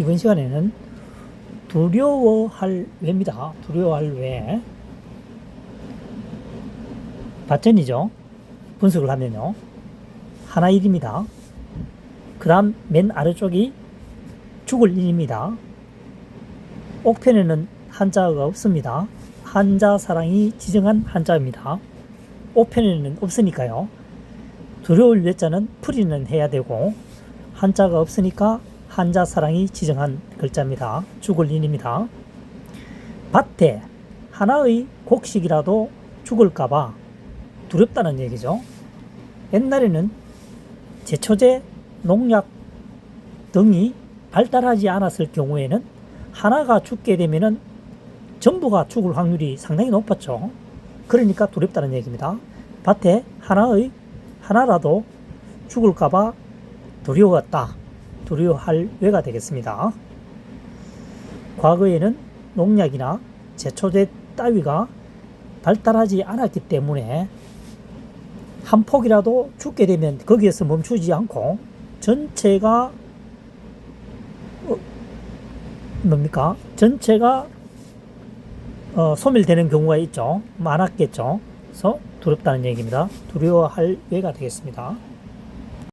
이번 시간에는 두려워할 외입니다. 두려워할 외. 밭전이죠. 분석을 하면요. 하나 일입니다. 그 다음 맨 아래쪽이 죽을 일입니다. 옥편에는 한자가 없습니다. 한자 사랑이 지정한 한자입니다. 옥편에는 없으니까요. 두려울 외자는 풀이는 해야 되고 한자가 없으니까 한자 사랑이 지정한 글자입니다. 죽을 인입니다. 밭에 하나의 곡식이라도 죽을까봐 두렵다는 얘기죠. 옛날에는 제초제, 농약 등이 발달하지 않았을 경우에는 하나가 죽게 되면은 전부가 죽을 확률이 상당히 높았죠. 그러니까 두렵다는 얘기입니다. 밭에 하나의 하나라도 죽을까봐 두려웠다. 두려워할 외가 되겠습니다. 과거에는 농약이나 제초제 따위가 발달하지 않았기 때문에 한 폭이라도 죽게 되면 거기에서 멈추지 않고 전체가 어, 뭡니까? 전체가 어, 소멸되는 경우가 있죠. 많았겠죠. 그래서 두렵다는 얘기입니다. 두려워할 외가 되겠습니다.